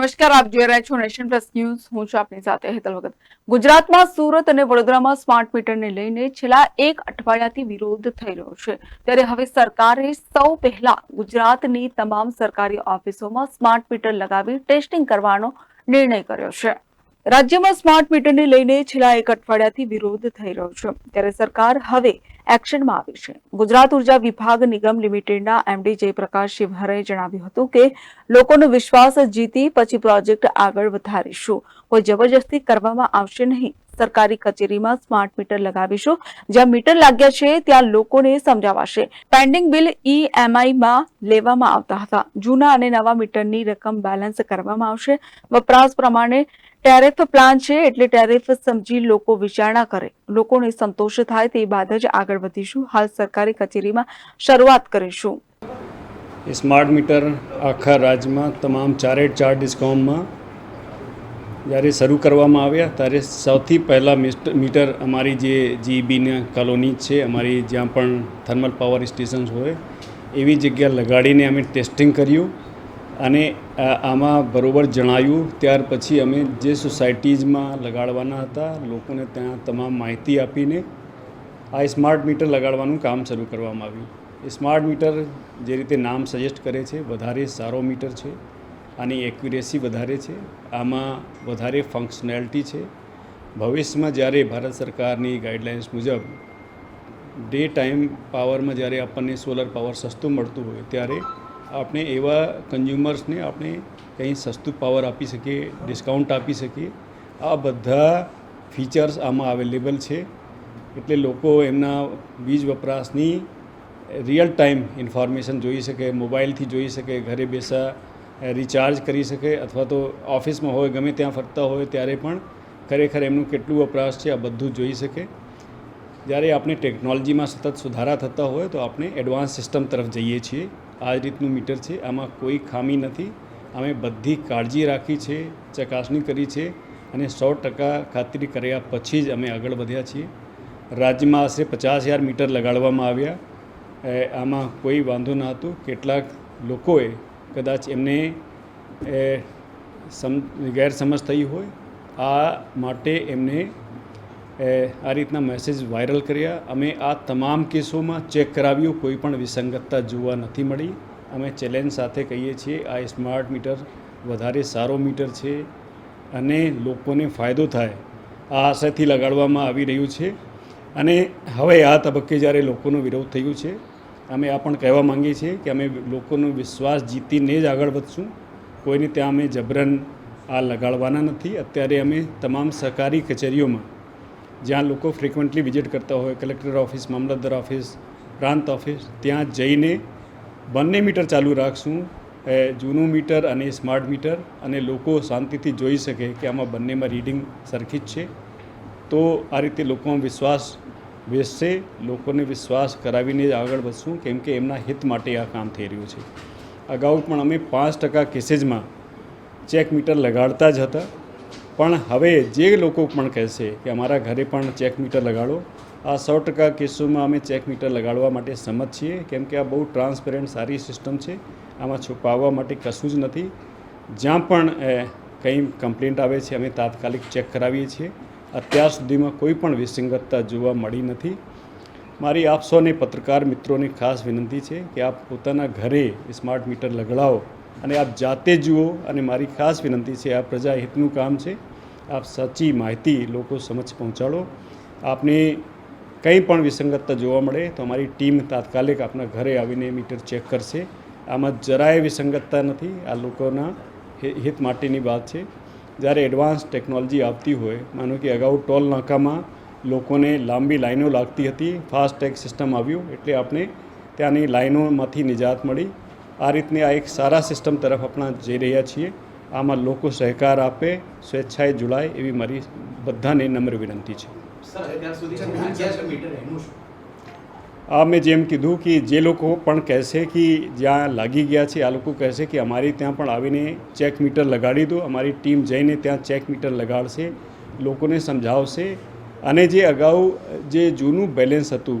નમસ્કાર, આપ જોઈ રહ્યા છો નેશન પ્લસ ન્યૂઝ. હું છું આપની સાથે હેતલ વખત ગુજરાતમાં સુરત અને વડોદરામાં સ્માર્ટ મીટરને લઈને છેલ્લા એક અઠવાડિયાથી વિરોધ થઈ રહ્યો છે. ત્યારે હવે સરકારે સૌ પહેલા ગુજરાતની તમામ સરકારી ઓફિસોમાં સ્માર્ટ મીટર લગાવી ટેસ્ટિંગ કરવાનો નિર્ણય કર્યો છે. રાજ્યમાં સ્માર્ટ મીટરને લઈને છેલ્લા એક અઠવાડિયાથી વિરોધ થઈ રહ્યો છે. ત્યારે સરકાર હવે એક્શનમાં આવી છે. ગુજરાત ઊર્જા વિભાગ નિગમ લિમિટેડના એમડી જયપ્રકાશ શિવહરે જણાવ્યું હતું કે, લોકોનો વિશ્વાસ જીતી પછી પ્રોજેક્ટ આગળ વધારીશું. કોઈ જબરજસ્તી કરવામાં આવશે નહીં. સરકારી કચેરીમાં સ્માર્ટ મીટર લગાવીશું. જ્યાં મીટર લાગ્યા છે, ત્યાં લોકોને સમજાવાશે. પેન્ડિંગ બિલ ઈએમઆઈમાં લેવામાં આવતા હતા. જૂના અને નવા મીટરની રકમ બેલેન્સ કરવામાં આવશે. વપરાશ પ્રમાણે ટેરિફ પ્લાન છે, એટલે ટેરિફ સમજી લોકો વિચારણા કરે. લોકોને સંતોષ થાય તે બાદ જ આગળ વધીશું. હાલ સરકારી કચેરીમાં શરૂઆત કરીશું. સ્માર્ટ મીટર આખા રાજ્યમાં તમામ ચારે ચાર ડિસ્કોમમાં જ્યારે શરૂ કરવામાં આવ્યા, ત્યારે સૌથી પહેલાં મીટર અમારી જે જીબીની કોલોની છે, અમારી જ્યાં પણ થર્મલ પાવર સ્ટેશન્સ હોય, એવી જગ્યા લગાડીને અમે ટેસ્ટિંગ કર્યું અને આમાં બરોબર જણાયું. ત્યાર પછી અમે જે સોસાયટીઝમાં લગાડવાના હતા, લોકોને ત્યાં તમામ માહિતી આપીને આ સ્માર્ટ મીટર લગાડવાનું કામ શરૂ કરવામાં આવ્યું. સ્માર્ટ મીટર જે રીતે નામ સજેસ્ટ કરે છે, વધારે સારો મીટર છે. આની એક્યુરેસી વધારે છે. આમાં વધારે ફંક્શનાલિટી છે. ભવિષ્યમાં જ્યારે ભારત સરકારની ગાઈડલાઇન્સ મુજબ ડે ટાઈમ પાવરમાં જ્યારે આપણને સોલર પાવર સસ્તું મળતું હોય ત્યારે આપણે એવા કન્ઝ્યુમર્સને આપણે કંઈ સસ્તું પાવર આપી શકીએ ડિસ્કાઉન્ટ આપી શકીએ. આ બધા ફીચર્સ આમાં અવેલેબલ છે. એટલે લોકો એમના વીજ વપરાશની રિયલ ટાઈમ ઇન્ફોર્મેશન જોઈ શકે મોબાઈલથી જોઈ શકે, ઘરે બેસા રિચાર્જ કરી શકે અથવા તો ઓફિસમાં હોય, ગમે ત્યાં ફરતા હોય, ત્યારે પણ ખરેખર એમનું કેટલું વપરાશ છે, આ બધું જોઈ શકે. જ્યારે આપણે ટેકનોલોજીમાં સતત સુધારા થતા હોય, તો આપણે એડવાન્સ સિસ્ટમ તરફ જઈએ છીએ. આ જ રીતનું મીટર છે. આમાં કોઈ ખામી નથી. અમે બધી કાળજી રાખી છે, ચકાસણી કરી છે અને સો ટકા ખાતરી કર્યા પછી જ અમે આગળ વધ્યા છીએ. રાજ્યમાં આશરે પચાસ હજાર મીટર લગાડવામાં આવ્યા. આમાં કોઈ વાંધો ન હતો. કેટલાક લોકોએ કદાચ એમને સમ, ગેરસમજ થઈ હોય, આ માટે એમને આ રીતના મેસેજ વાયરલ કર્યા. અમે આ તમામ કેસોમાં ચેક કરાવ્યું, કોઈ પણ વિસંગતતા જોવા નથી મળી. અમે ચેલેન્જ સાથે કહીએ છીએ, આ સ્માર્ટ મીટર વધારે સારો મીટર છે અને લોકોને ફાયદો થાય, આ આશયથી લગાડવામાં આવી રહ્યું છે. અને હવે આ તબક્કે જ્યારે લોકોનો વિરોધ થયું છે અમે આ પણ કહેવા માંગીએ છીએ કે અમે લોકોનો વિશ્વાસ જીતીને જ આગળ વધશું. કોઈને ત્યાં અમે જબરન આ લગાડવાના નથી. અત્યારે અમે તમામ સરકારી કચેરીઓમાં, જ્યાં લોકો ફ્રિકવન્ટલી વિઝિટ કરતા હોય કલેક્ટર ઓફિસ મામલતદાર ઓફિસ પ્રાંત ઓફિસ ત્યાં જઈને બંને મીટર ચાલુ રાખશું. જૂનું મીટર અને સ્માર્ટ મીટર અને લોકો શાંતિથી જોઈ શકે કે આમાં બંનેમાં રીડિંગ સરખી જ છે. તો આ રીતે લોકોમાં વિશ્વાસ બેસશે લોકોને વિશ્વાસ કરાવીને જ આગળ વધશું, કેમ કે એમના હિત માટે આ કામ થઈ રહ્યું છે. અગાઉ પણ અમે પાંચ ટકા કેસીસમાં ચેક મીટર લગાડતા જ હતા. પણ હવે જે લોકો પણ કહેશે કે અમારા ઘરે પણ ચેક મીટર લગાડો, આ સો ટકા કેસોમાં અમે ચેક મીટર લગાડવા માટે સંમત છીએ, કેમ કે આ બહુ ટ્રાન્સપેરન્ટ સારી સિસ્ટમ છે. આમાં છુપાવવા માટે કશું જ નથી. જ્યાં પણ કંઈ કમ્પ્લેન્ટ આવે છે, અમે તાત્કાલિક ચેક કરાવીએ છીએ. અત્યાર સુધીમાં કોઈ પણ વિસંગતતા જોવા મળી નથી. મારી આપ સૌને પત્રકાર મિત્રોને ખાસ વિનંતી છે કે આપ પોતાના ઘરે સ્માર્ટ મીટર લગાડાવો અને આપ જાતે જુઓ અને મારી ખાસ વિનંતી છે, આ પ્રજાહિતનું કામ છે. આપ સાચી માહિતી લોકો સમક્ષ પહોંચાડો. આપને કંઈ પણ વિસંગતતા જોવા મળે તો અમારી ટીમ તાત્કાલિક આપના ઘરે આવીને મીટર ચેક કરશે. આમાં જરાય વિસંગતતા નથી. આ લોકોના હિત માટેની વાત છે. જ્યારે એડવાન્સ ટેકનોલોજી આવતી હોય, માનો કે અગાઉ ટોલ નાકામાં લોકોને લાંબી લાઈનો લાગતી હતી, ફાસ્ટ ટેગ સિસ્ટમ આવ્યું એટલે આપણે ત્યાંની લાઈનોમાંથી નિજાત મળી. આ રીતની આ એક સારા સિસ્ટમ તરફ આપણા જઈ રહ્યા છીએ. આમાં લોકો સહકાર આપે, સ્વેચ્છાએ જોડાય એવી મારી બધાને નમ્ર વિનંતી છે. સર, અત્યાર સુધી મીટર એનું આ મેં જેમ કીધું કે જે લોકો પણ કહેશે કે જ્યાં લાગી ગયા છે, આ લોકો કહેશે કે અમારી ત્યાં પણ આવીને ચેક મીટર લગાડી દો, અમારી ટીમ જઈને ત્યાં ચેક મીટર લગાડશે, લોકોને સમજાવશે. અને જે અગાઉ જે જૂનું બેલેન્સ હતું,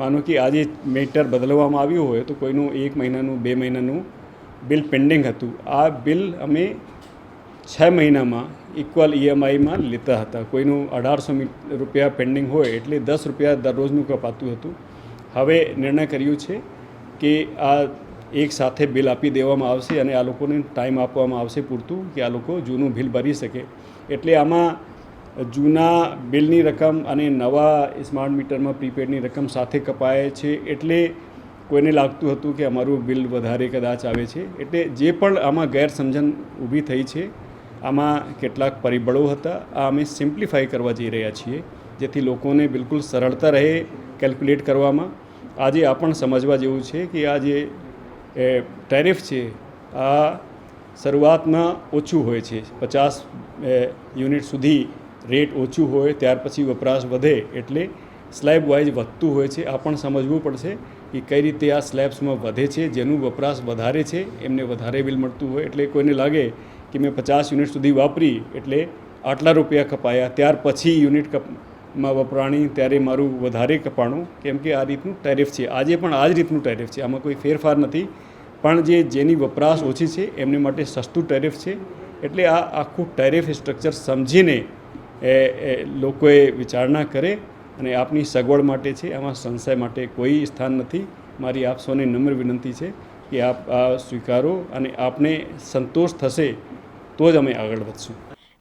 માનો કે આજે મીટર બદલવામાં આવ્યું હોય તો કોઈનું એક મહિનાનું, બે મહિનાનું બિલ પેન્ડિંગ હતું. આ બિલ અમે છ મહિનામાં ઇક્વલ ઈએમઆઈમાં લેતા હતા. કોઈનું અઢારસો રૂપિયા પેન્ડિંગ હોય એટલે દસ રૂપિયા દરરોજનું કપાતું હતું. હવે નિર્ણય કર્યું છે કે આ એક સાથે બિલ આપી દેવામાં આવશે અને આ લોકોને ટાઈમ આપવામાં આવશે પૂરતું કે આ લોકો જૂનું બિલ ભરી શકે. એટલે આમાં જૂના બિલની રકમ અને નવા સ્માર્ટ મીટરમાં પ્રીપેડની રકમ સાથે કપાય છે એટલે કોઈને લાગતું હતું કે અમારું બિલ વધારે કદાચ આવે છે. એટલે જે પણ આમાં ગેરસમજણ ઊભી થઈ છે, આમાં કેટલાક પરિબળો હતા, આ અમે સિમ્પ્લિફાઈ કરવા જઈ રહ્યા છીએ. જેથી લોકોને બિલકુલ સરળતા રહે કેલ્ક્યુલેટ કરવામાં. આજે આ પણ સમજવા જેવું છે કે આ જે ટેરિફ છે, આ શરૂઆતમાં ઓછું હોય છે. પચાસ યુનિટ સુધી રેટ ઓછું હોય, ત્યાર પછી વપરાશ વધે એટલે સ્લેબ વાઇઝ વધતું હોય છે. આ પણ સમજવું પડશે કે કઈ રીતે આ સ્લેબ્સમાં વધે છે, જેનું વપરાશ વધારે છે, એમને વધારે બિલ મળતું હોય. એટલે કોઈને લાગે કે મેં પચાસ યુનિટ સુધી વાપરી એટલે આટલા રૂપિયા કપાયા, ત્યાર પછી યુનિટ કપ માં વપરાણી ત્યારે મારું વધારે કપાણું, કેમ કે આ રીતનું ટેરિફ છે. આજે પણ આ જ રીતનું ટેરિફ છે. આમાં કોઈ ફેરફાર નથી. પણ જે જેની વપરાશ ઓછી છે, એમને માટે સસ્તું ટેરિફ છે. એટલે આ આખું ટેરિફ સ્ટ્રક્ચર સમજીને એ લોકોએ વિચારણા કરે અને આપની સગવડ માટે છે. આમાં સંશય માટે કોઈ સ્થાન નથી. મારી આપ સૌને નમ્ર વિનંતી છે કે આપ આ સ્વીકારો અને આપને સંતોષ થશે તો જ અમે આગળ વધશું.